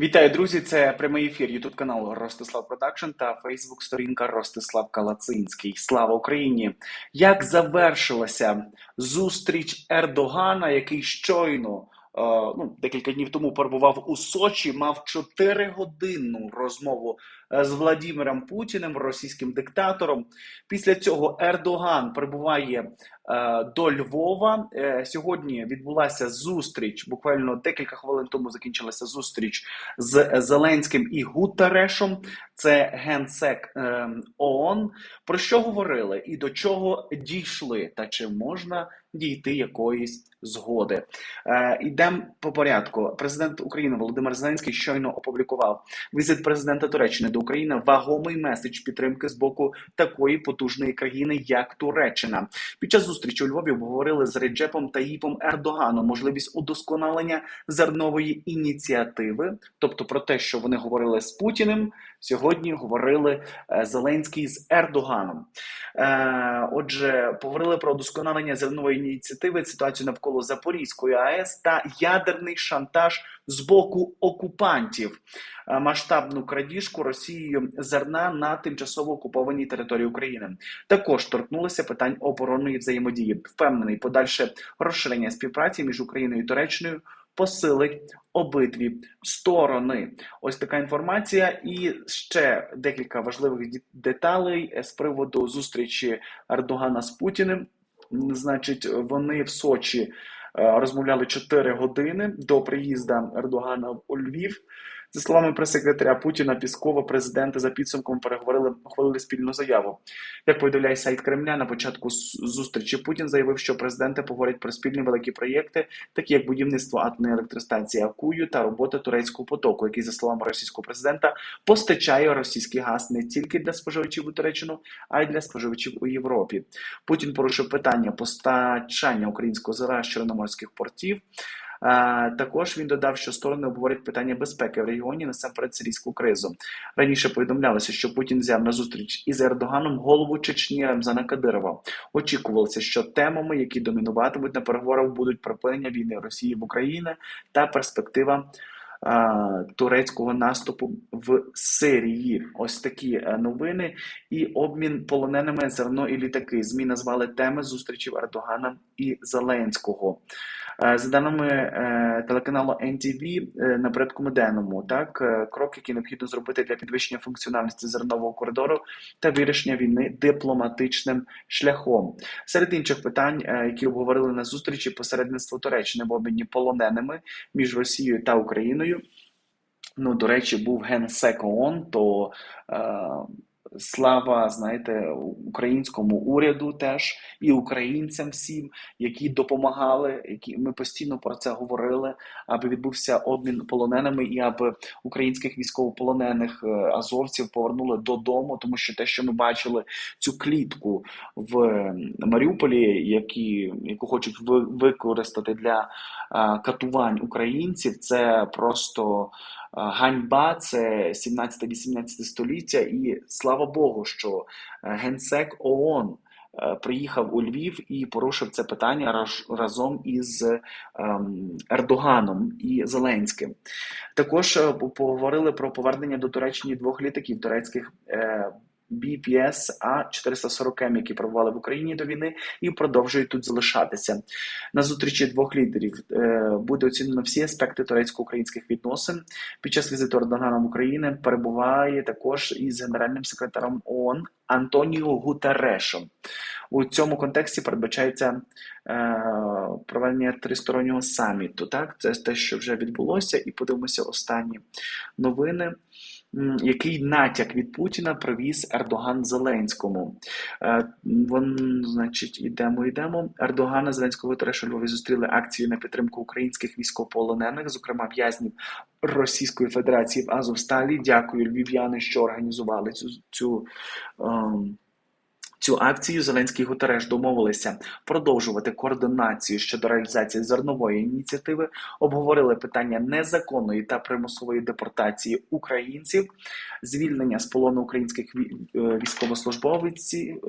Вітаю, друзі! Це прямий ефір Ютуб каналу Ростислав Продакшн та Фейсбук сторінка Ростислав Калацинський. Слава Україні! Як завершилася зустріч Ердогана, який щойно е, ну, декілька днів тому перебував у Сочі, мав 4-годинну розмову з Владимиром Путіним, російським диктатором. Після цього Ердоган прибуває е, до Львова. Е, Сьогодні відбулася зустріч. Буквально декілька хвилин тому закінчилася зустріч з Зеленським і Гутерешем. Це генсек е, ООН. Про що говорили і до чого дійшли, та чи можна дійти якоїсь згоди? Е, Йдемо по порядку. Президент України Володимир Зеленський щойно опублікував візит президента Туреччини до України. Вагомий меседж підтримки з боку такої потужної країни, як Туреччина. Під час зустрічі у Львові обговорили з Реджепом Таїпом Ердоганом можливість удосконалення зернової ініціативи, тобто про те, що вони говорили з Путіним. Сьогодні говорили е, Зеленський з Ердоганом. Е, Отже, поговорили про удосконалення зернової ініціативи, ситуацію навколо Запорізької АЕС та ядерний шантаж з боку окупантів, Е, масштабну крадіжку Росією зерна на тимчасово окупованій території України. Також торкнулися питань оборонної взаємодії. Впевнений, подальше розширення співпраці між Україною і Туреччиною посилить обидві сторони. Ось така інформація, і ще декілька важливих деталей з приводу зустрічі Ердогана з Путіним. Значить, вони в Сочі розмовляли 4 години до приїзду Ердогана у Львів. За словами прес-секретаря Путіна, Піскова, президенти за підсумком переговорили ухвалили спільну заяву. Як повідомляє сайт Кремля, на початку зустрічі Путін заявив, що президенти поговорять про спільні великі проєкти, такі як будівництво атомної електростанції Акую та робота турецького потоку, який, за словами російського президента, постачає російський газ не тільки для споживачів у Туреччину, а й для споживачів у Європі. Путін порушив питання постачання українського зерна з чорноморських портів. Також він додав, що сторони обговорять питання безпеки в регіоні насамперед сирійську кризу. Раніше повідомлялося, що Путін взяв на зустріч із Ердоганом голову Чечні Рамзана Кадирова. Очікувалося, що темами, які домінуватимуть на переговорах, будуть припинення війни Росії в Україні та перспектива. Турецького наступу в Сирії. Ось такі е, новини і обмін полоненими зерно і літаки. ЗМІ назвали теми зустрічі Ердогана і Зеленського. Е, За даними е, телеканалу NTV е, на порядку денному, так крок, який необхідно зробити для підвищення функціональності зернового коридору та вирішення війни дипломатичним шляхом. Серед інших питань, які обговорили на зустрічі, посередництво Туреччини в обміні полоненими між Росією та Україною. Ну, до речі, був генсек ООН, то е, слава, знаєте, українському уряду теж і українцям всім, які допомагали, які ми постійно про це говорили, аби відбувся обмін полоненими і аби українських військовополонених е, азовців повернули додому, тому що те, що ми бачили, цю клітку в Маріуполі, які, яку хочуть ви- використати для е, катувань українців, це просто. Е, Ганьба це 17-18 століття, і слава Богу, що е, генсек ООН е, приїхав у Львів і порушив це питання разом із ем, Ердоганом і Зеленським. Також поговорили про повернення до Туреччини двох літаків турецьких. BPS А-440М, які перебували в Україні до війни і продовжують тут залишатися. На зустрічі двох лідерів е, буде оцінено всі аспекти турецько-українських відносин. Під час візиту Ердогана в Україну перебуває також із генеральним секретарем ООН Антоніо Гутерешем. У цьому контексті передбачається е, проведення тристороннього саміту. Так, це те, що вже відбулося, і подивимося останні новини. Який натяк від Путіна привіз Ердоган Зеленському? Е, Вон, значить, ідемо, йдемо. Ердогана Зеленського Тереша Львові зустріли акції на підтримку українських військовополонених, зокрема в'язнів Російської Федерації в Азовсталі. Дякую, львів'яни, що організували цю цю. ем, цю акцію Зеленський Гутереш домовилися продовжувати координацію щодо реалізації зернової ініціативи, обговорили питання незаконної та примусової депортації українців, звільнення з полону українських військовослужбовців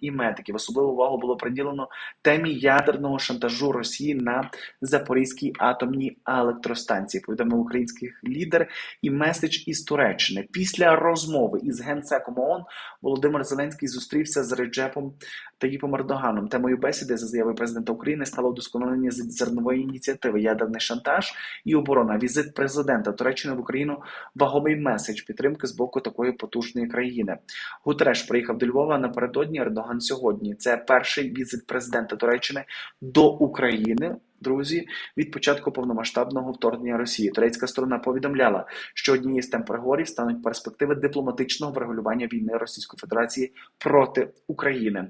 і медиків. Особливу увагу було приділено темі ядерного шантажу Росії на Запорізькій атомній електростанції. Повідомив український лідер і меседж із Туреччини. Після розмови із генсеком ООН Володимир Зеленський зустрівся з Реджепом Таїпом Ердоганом. Темою бесіди за заявою президента України стало вдосконалення зернової ініціативи, ядерний шантаж і оборона. Візит президента Туреччини в Україну вагомий меседж підтримки з боку такої потужної країни. Гутереш приїхав до Львова напередодні Ердоган сьогодні. Це перший візит президента Туреччини до України. Друзі, від початку повномасштабного вторгнення Росії турецька сторона повідомляла, що однією з тем переговорів стануть перспективи дипломатичного врегулювання війни Російської Федерації проти України.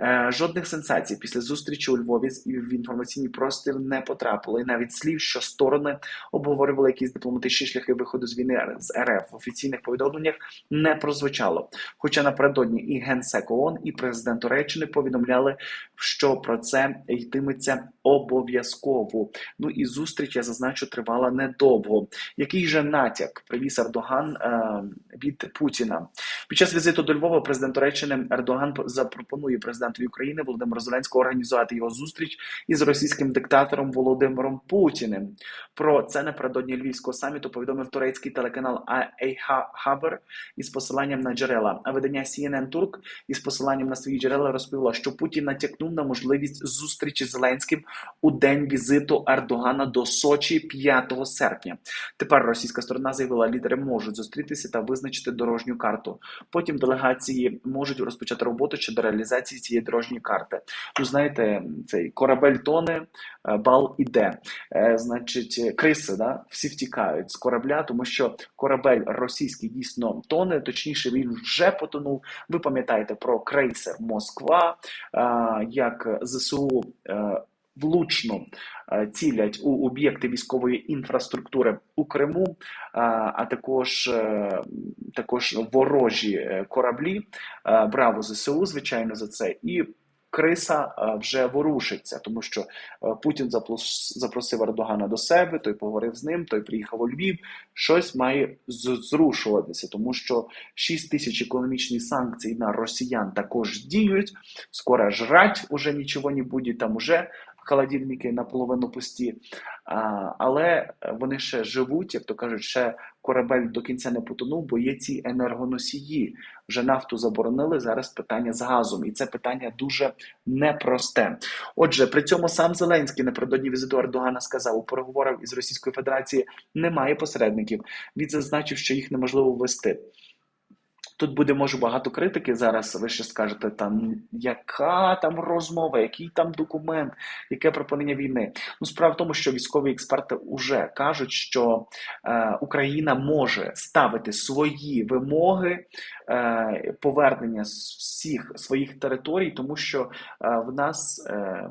Е, жодних сенсацій після зустрічі у Львові в інформаційний простір не потрапило, і навіть слів, що сторони обговорювали якісь дипломатичні шляхи виходу з війни з РФ в офіційних повідомленнях не прозвучало. Хоча напередодні і генсек ООН, і президент Туреччини повідомляли, що про це йтиметься обов'язково. Ну і зустріч я зазначу тривала недовго. Який же натяк привіз Ердоган е, від Путіна під час візиту до Львова? Президент Туреччини Ердоган запропонує президентові України Володимиру Зеленського організувати його зустріч із російським диктатором Володимиром Путіним. Про це напередодні львівського саміту повідомив турецький телеканал Хабер із посиланням на джерела. А видання CNN Turk із посиланням на свої джерела розповіло, що Путін натякнув на можливість зустрічі з Зеленським у день візиту Ердогана до Сочі 5 серпня. Тепер російська сторона заявила, лідери можуть зустрітися та визначити дорожню карту. Потім делегації можуть розпочати роботу щодо реалізації цієї дорожньої карти. Ну знаєте, цей корабель тоне, е, бал іде. Е, значить, криси да всі втікають з корабля, тому що корабель російський дійсно тоне, точніше він вже потонув. Ви пам'ятаєте про крейсер Москва, е, як ЗСУ влучно е, цілять у об'єкти військової інфраструктури у Криму, е, а також е, також ворожі кораблі. Браво ЗСУ, звичайно, за це і. Криса вже ворушиться, тому що Путін запросив Ердогана до себе, той поговорив з ним, той приїхав у Львів. Щось має зрушуватися, тому що 6 тисяч економічних санкцій на росіян також діють. Скоро жрать уже нічого не буде. Там уже холодильники наполовину пусті, але вони ще живуть, як то кажуть, ще корабель до кінця не потонув, бо є ці енергоносії. Вже нафту заборонили. Зараз питання з газом, і це питання дуже непросте. Отже, при цьому сам Зеленський напередодні візиту Ердогана сказав у переговорах із Російською Федерацією немає посередників. Він зазначив, що їх неможливо ввести. Тут буде може багато критики зараз. Ви ще скажете, там яка там розмова, який там документ, яке припинення війни. Ну, справа в тому, що військові експерти вже кажуть, що е, Україна може ставити свої вимоги е, повернення всіх своїх територій, тому що е, в нас. Е,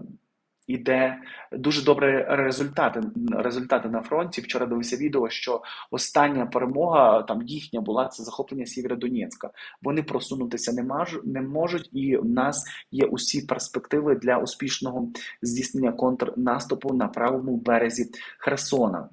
Іде дуже добре результати результати на фронті. Вчора дивився відео, що остання перемога там їхня була це захоплення Сєвєродонецька. Вони просунутися не маж, не можуть, і в нас є усі перспективи для успішного здійснення контрнаступу на правому березі Херсона.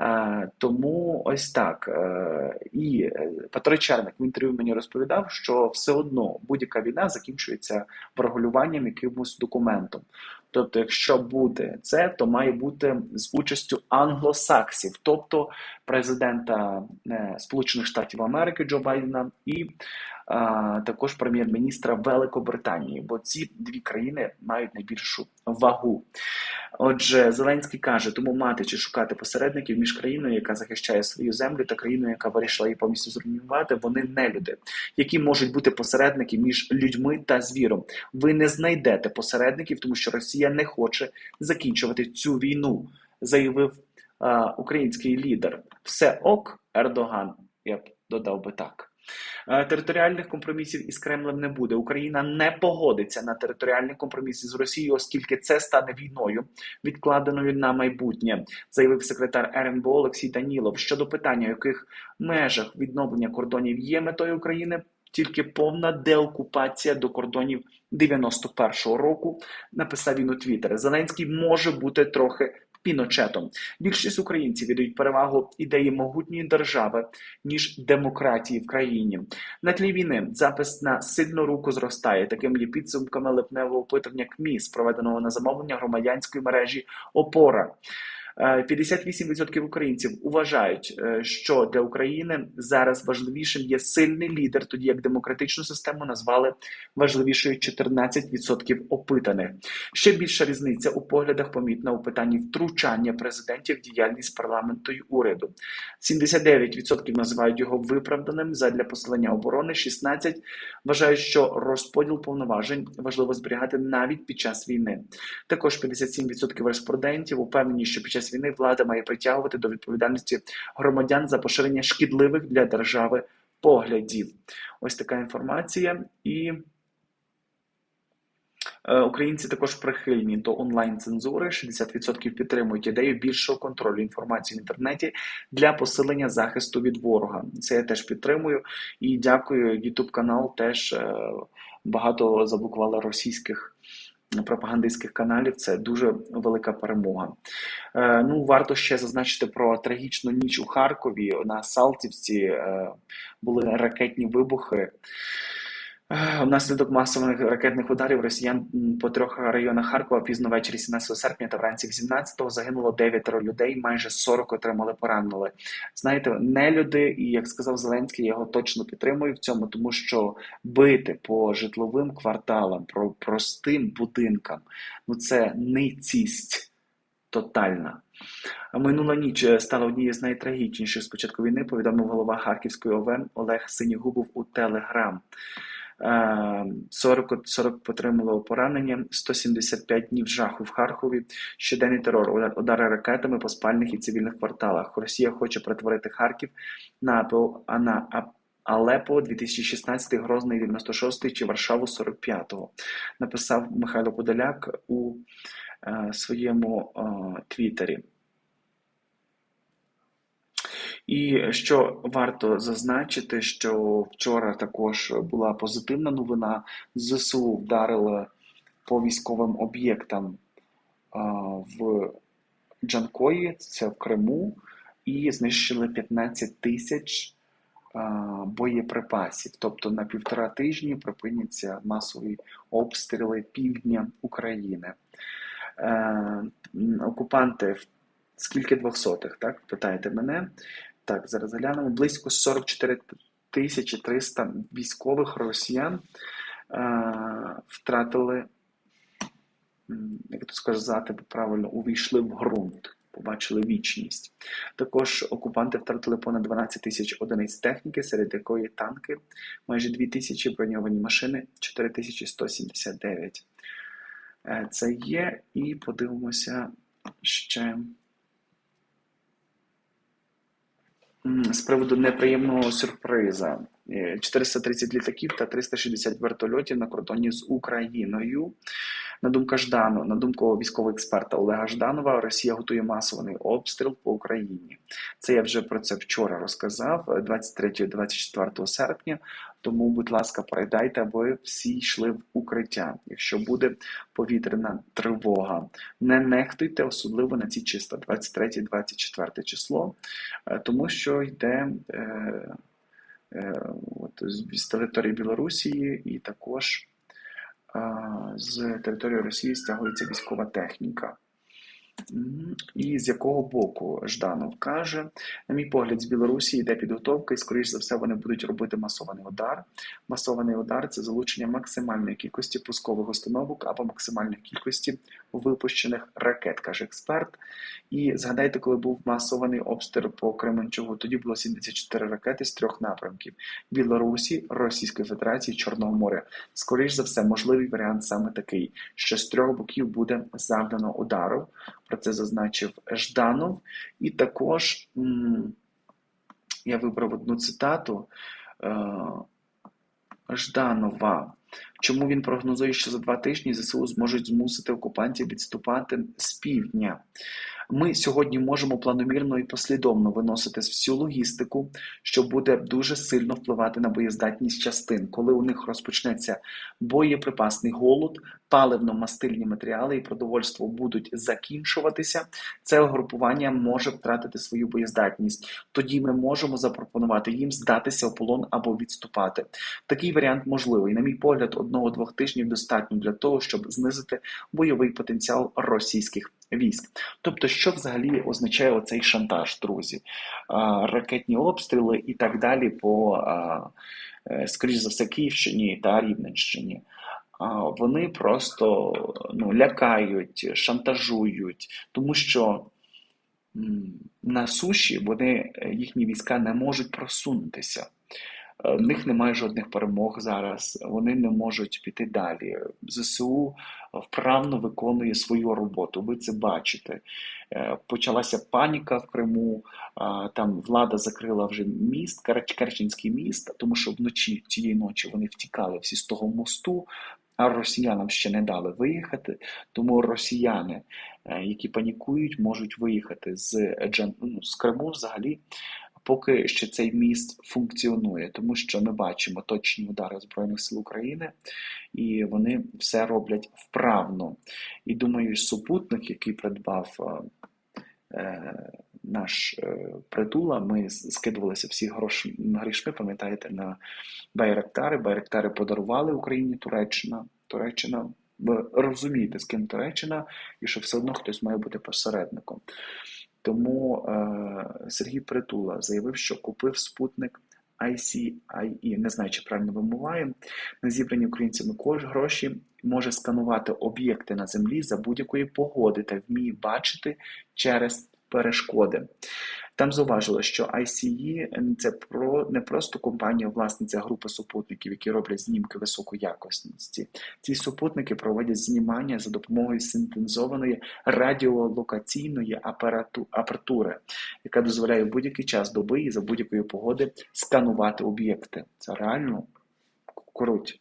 Е, Тому ось так. Е, І е, Петро Черник в інтерв'ю мені розповідав, що все одно будь-яка війна закінчується врегулюванням якимось документом. Тобто, якщо буде це, то має бути з участю англосаксів, тобто президента е, Сполучених Штатів Америки Джо Байдена і також прем'єр-міністра Великобританії, бо ці дві країни мають найбільшу вагу. Отже, Зеленський каже, тому мати чи шукати посередників між країною, яка захищає свою землю, та країною, яка вирішила її повністю зруйнувати, вони не люди, які можуть бути посередники між людьми та звіром. Ви не знайдете посередників, тому що Росія не хоче закінчувати цю війну, заявив а, український лідер. Все ок, Ердоган. Я б додав би так. Е, територіальних компромісів із Кремлем не буде. Україна не погодиться на територіальні компроміси з Росією, оскільки це стане війною, відкладеною на майбутнє, заявив секретар РНБО Олексій Данілов. Щодо питання, в яких межах відновлення кордонів є метою України. тільки повна деокупація до кордонів 91-го року. Написав він у Твіттері. Зеленський може бути трохи піночетом. Більшість українців віддають перевагу ідеї могутньої держави ніж демократії в країні. На тлі війни запис на сильну руку зростає. Таким є підсумками липневого опитування КМІС, проведеного на замовлення громадянської мережі ОПОРА. Е, 58% українців вважають, е, що для України зараз важливішим є сильний лідер, тоді як демократичну систему назвали важливішою 14% опитаних. Ще більша різниця у поглядах помітна у питанні втручання президентів в діяльність парламенту й уряду. 79% називають його виправданим задля посилення оборони. 16% вважають, що розподіл повноважень важливо зберігати навіть під час війни. Також 57% респондентів упевнені, що під час війни влада має притягувати до відповідальності громадян за поширення шкідливих для держави поглядів. Ось така інформація і. Е, Українці також прихильні до онлайн-цензури. 60% підтримують ідею більшого контролю інформації в інтернеті для посилення захисту від ворога. Це я теж підтримую і дякую. YouTube канал теж е, багато заблокували російських пропагандистських каналів. Це дуже велика перемога. Е, Ну, варто ще зазначити про трагічну ніч у Харкові. На Салтівці е, були ракетні вибухи. Е, Внаслідок масових ракетних ударів росіян по трьох районах Харкова пізно ввечері 17 серпня та вранці 18-го загинуло 9 людей, майже 40 отримали поранили. Знаєте, не люди, і як сказав Зеленський, я його точно підтримую в цьому, тому що бити по житловим кварталам, про простим будинкам, ну це ницість тотальна. Минула ніч е, стала однією з найтрагічніших з початку війни, повідомив голова Харківської ОВЕН Олег Синігубов у Телеграм. Е, 40, 40 потримало поранення, 175 днів жаху в Харкові, щоденний терор, удар- удари ракетами по спальних і цивільних кварталах. Росія хоче перетворити Харків на АПО, а на А- Алепо 2016, Грозний 96 чи Варшаву 45-го. Написав Михайло Подоляк у е, своєму е, твіттері. І що варто зазначити, що вчора також була позитивна новина. ЗСУ вдарили по військовим об'єктам в Джанкої, це в Криму, і знищили 15 тисяч боєприпасів. Тобто на півтора тижні припиняться масові обстріли півдня України. Е, окупанти скільки двохсотих, так? Питаєте мене? Так, зараз глянемо. Близько 44 тисячі 300 військових росіян е, втратили, як то сказати правильно, увійшли в ґрунт, побачили вічність. Також окупанти втратили понад 12 тисяч одиниць техніки, серед якої танки, майже 2 тисячі броньовані машини, 4179. Е, Це є, і подивимося ще. З приводу неприємного сюрприза. Е, 430 літаків та 360 вертольотів на кордоні з Україною. На думку Ждану, на думку військового експерта Олега Жданова, Росія готує масований обстріл по Україні. Це я вже про це вчора розказав, 23-24 серпня. Тому, будь ласка, передайте, аби всі йшли в укриття, якщо буде повітряна тривога. Не нехтуйте, особливо на ці числа, 23-24 число, е, тому що йде е, е, от, з території Білорусі і також з території Росії стягується військова техніка. І з якого боку Жданов каже, на мій погляд, з Білорусі йде підготовка, і, скоріш за все, вони будуть робити масований удар. Масований удар це залучення максимальної кількості пускових установок або максимальної кількості випущених ракет, каже експерт. І згадайте, коли був масований обстріл по Кременчугу, тоді було 74 ракети з трьох напрямків: Білорусі, Російської Федерації, Чорного моря. Скоріш за все, можливий варіант саме такий, що з трьох боків буде завдано удару. Про це зазначив Жданов. І також я вибрав одну цитату е, Жданова. Чому він прогнозує, що за два тижні ЗСУ зможуть змусити окупантів відступати з півдня? Ми сьогодні можемо планомірно і послідовно виносити всю логістику, що буде дуже сильно впливати на боєздатність частин, коли у них розпочнеться боєприпасний голод, паливно-мастильні матеріали і продовольство будуть закінчуватися. Це угрупування може втратити свою боєздатність. Тоді ми можемо запропонувати їм здатися в полон або відступати. Такий варіант можливий. На мій погляд, одного-двох тижнів достатньо для того, щоб знизити бойовий потенціал російських військ. Тобто, що взагалі означає оцей шантаж, друзі? Ракетні обстріли і так далі по, е, скоріш за все, Київщині та Рівненщині. Вони просто ну, лякають, шантажують, тому що на суші вони е, їхні війська не можуть просунутися. Е, в них немає жодних перемог зараз, вони не можуть піти далі. ЗСУ вправно виконує свою роботу. Ви це бачите. Е, почалася паніка в Криму, там влада закрила вже міст, Керченський міст, тому що вночі цієї ночі вони втікали всі з того мосту. А росіянам ще не дали виїхати, тому росіяни, е, які панікують, можуть виїхати з ну, з Криму взагалі поки що цей міст функціонує, тому що ми бачимо точні удари Збройних сил України, і вони все роблять вправно. І думаю, супутник, який придбав е, наш е, притула, ми скидувалися всі гроші, грішми, пам'ятаєте, на Байректари. Байректари подарували Україні Туреччина. Туреччина. Ви розумієте, з ким Туреччина, і що все одно хтось має бути посередником. Тому е, Сергій Притула заявив, що купив спутник ICIE, не знаю, чи правильно вимовляю, на зібрані українцями гроші. Може сканувати об'єкти на землі за будь-якої погоди та вміє бачити через перешкоди. Там зауважило, що ICE – це про не просто компанія, власниця групи супутників, які роблять знімки високої якості. Ці супутники проводять знімання за допомогою синтезованої радіолокаційної апаратури, яка дозволяє в будь-який час доби і за будь-якої погоди сканувати об'єкти. Це реально круть.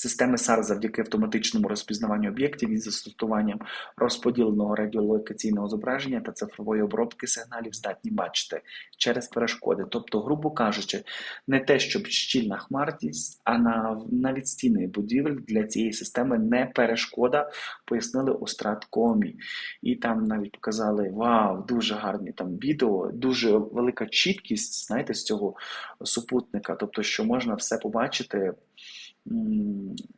Системи SAR завдяки автоматичному розпізнаванню об'єктів із застосуванням розподіленого радіолокаційного зображення та цифрової обробки сигналів здатні бачити через перешкоди. Тобто, грубо кажучи, не те, щоб щільна хмарність, а на, навіть стіни будівель для цієї системи не перешкода, пояснили у Страткомі. І там навіть показали вау, дуже гарні там відео, дуже велика чіткість, знаєте, з цього супутника, тобто, що можна все побачити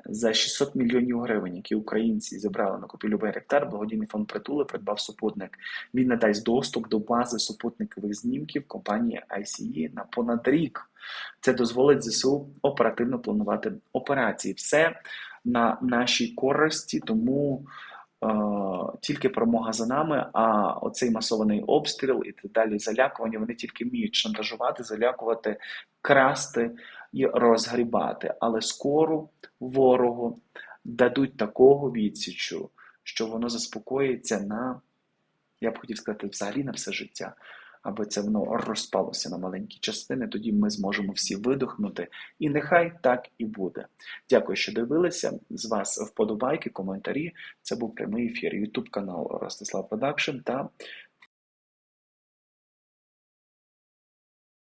за 600 мільйонів гривень, які українці зібрали на купівлю Байректар, благодійний фонд притули придбав супутник. Він надасть доступ до бази супутникових знімків компанії ICE на понад рік. Це дозволить ЗСУ оперативно планувати операції. Все на нашій користі, тому. Uh, тільки перемога за нами, а оцей масований обстріл і так далі залякування вони тільки вміють шантажувати, залякувати, красти, і розгрібати. Але скоро ворогу дадуть такого відсічу, що воно заспокоїться на, я б хотів сказати, взагалі на все життя. Аби це воно розпалося на маленькі частини, тоді ми зможемо всі видохнути. І нехай так і буде. Дякую, що дивилися. З вас вподобайки, коментарі. Це був прямий ефір. Ютуб канал Ростислав Продакшн та